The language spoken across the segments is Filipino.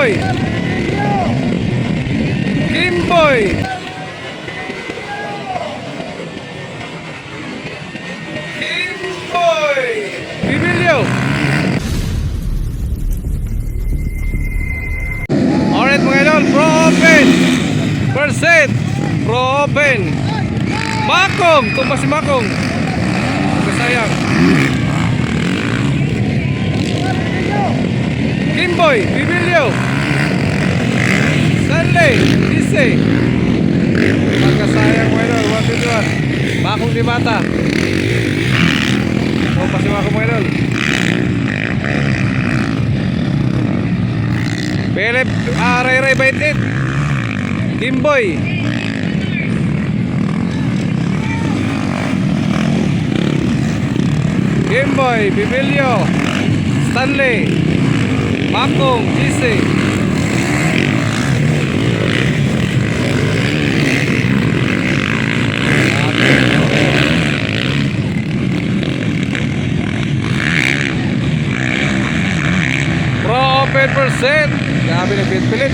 Kimboy! Kimboy! Kimboy! Bibilyo! Alright mga idol, pro open! Percent! Pro open! Makong! Tumba si Makong! Kasayang! Kimboy! Bibilyo! Stanley! Ise! Magkasayang mga idol, 121 Makong di mata Tumba si Makong mga idol Philip ah, Ray Ray Baitit Kimboy Kimboy Bibilyo Stanley Makong Jise Pro percent Grabe na pilit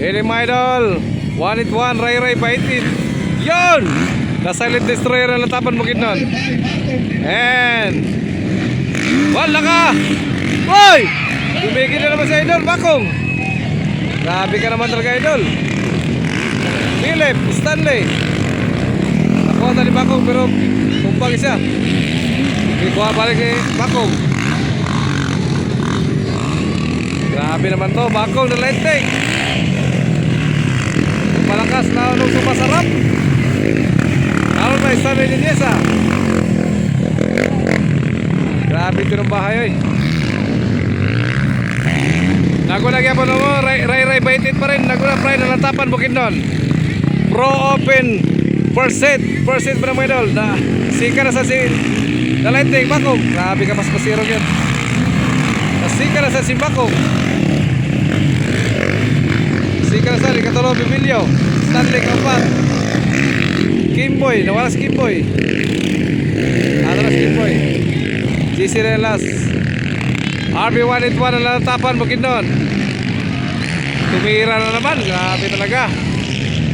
Ini my idol. One it one Ray Ray Baitit Yun! Na silent destroyer na latapan bukid nun And Wala ka Hoy! Tumigil na naman sa idol Bakong. Grabe ka naman talaga idol. Philip Stanley Nakuha na ni Bakong pero Kumpang siya Ikuha balik ni Bakong Grabe naman to Bakong na tank Malakas na nung sumasarap. Naon na Stanley ni Niesa Grabe ito ng bahay oy. Nagunagyan po mo Ray Ray Ray Baitit pa rin. Naguna pa rin Nalatapan bukid nun. Pro Open First set First set pa ng mga idol. Na Sika na sa si Nalighting Bakong. Grabe ka mas masirong yun. Nasika na sa si Bakong. Sika na sa ni Katolo Bibilyo Stanley Kampat Kimboy Nawala si Kimboy Ano na si Kimboy GC Relas. RB181 na nalatapan bukid nun Tumira na naman. Grabe talaga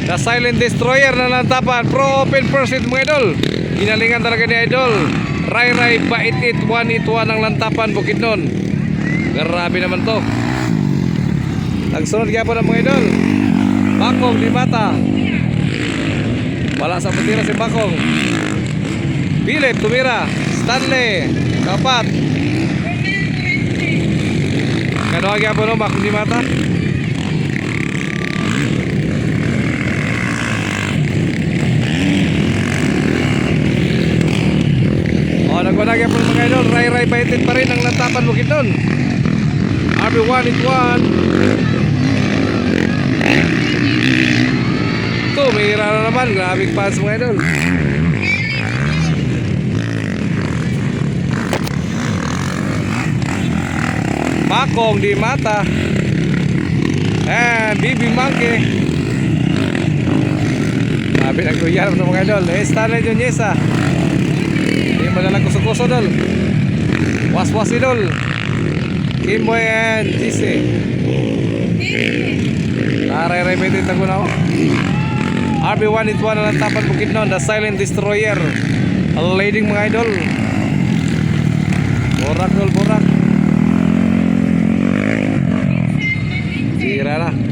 The Silent Destroyer na lantapan Pro Open Pursuit mga idol. Ginalingan talaga ni idol. Ray Ray Baitit 181 ang lantapan. Bukid nun. Grabe naman to. Nagsunod kaya po ng mga idol. Bakong di mata Wala sa patira si Bakong. Philip tumira. Stanley Kapat. Kano kaya po no? Bakong di mata O, nagwanagyan po mga idol. Ray Ray Baitit pa rin ang lantapan bukid nun. RB1 it 1. Ito, may hira na naman. Grabing fans mga idol. Makong di mata. Eh, Bibi Monkey. Sabi ng kuya ng mga idol. Eh, Stanley Jonyesa. Hindi mo nalang kuso-kuso dol. Was-was idol. Kimboy and GC. Pwede tago na ako. RB1 it 1 na lang tapan bukid nun. The Silent Destroyer. Leading mga idol. Borak dol, borak. Sira na.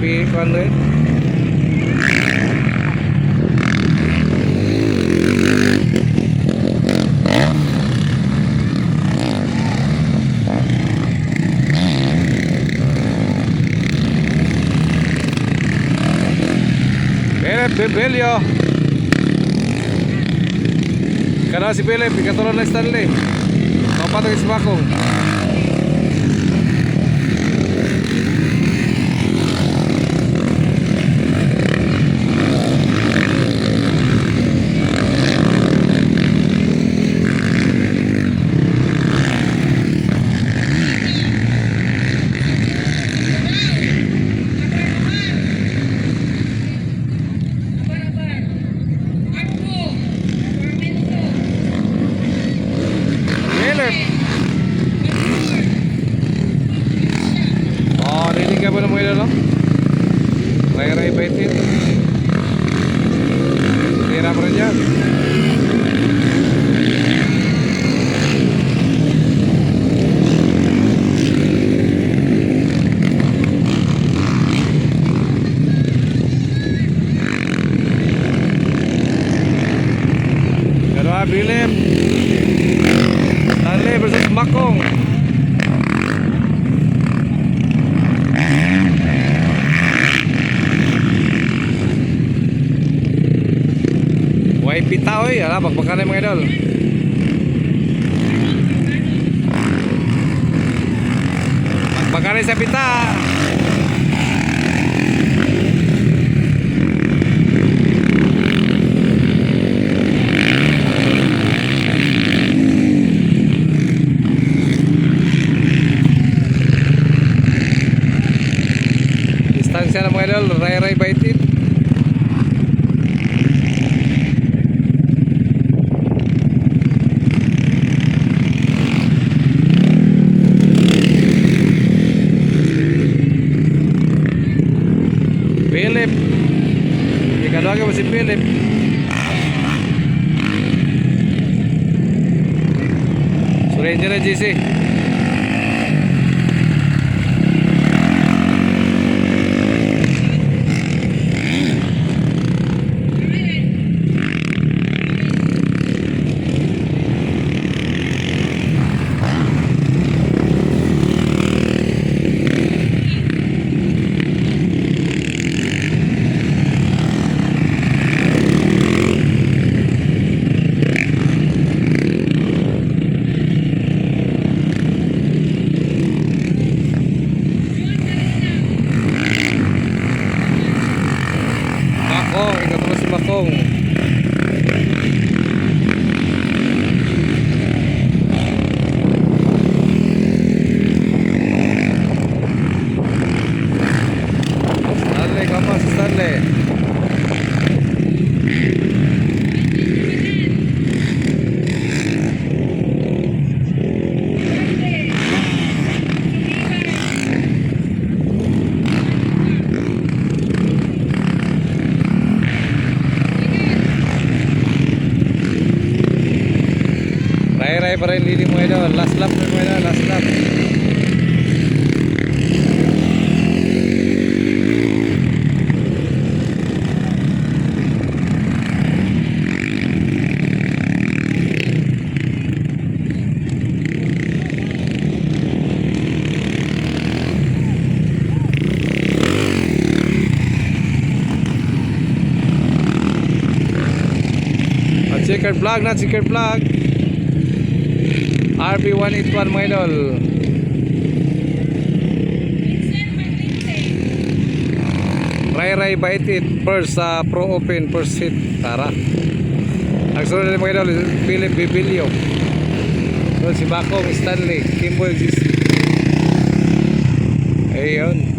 P100 Bennett Bebelio Karena si Philip, ikatuloy na Stanley. Kapatang isbakong Pa rin ha, Philip. Stanley versus Makong. Pita oy, ala bakbakan mga idol. Bakbakan sa pita. Distansya ng mga idol, ray-ray baitit. Philip. Ikadwa mo si Philip. Surrender na GC. Makong, ikatulong si Makong. Stanley, kapa si Stanley. Ray-ray pa rin lili mo ito. Last lap mo ito. Last lap. Checkered flag na checkered flag. RB181 mga idol. Ray Ray Baitit first sa Pro Open first hit. Tara. Nagsunod na mga idol Philip Bibilio. Doon si Bakong Stanley. Kimboy GC. Ayun.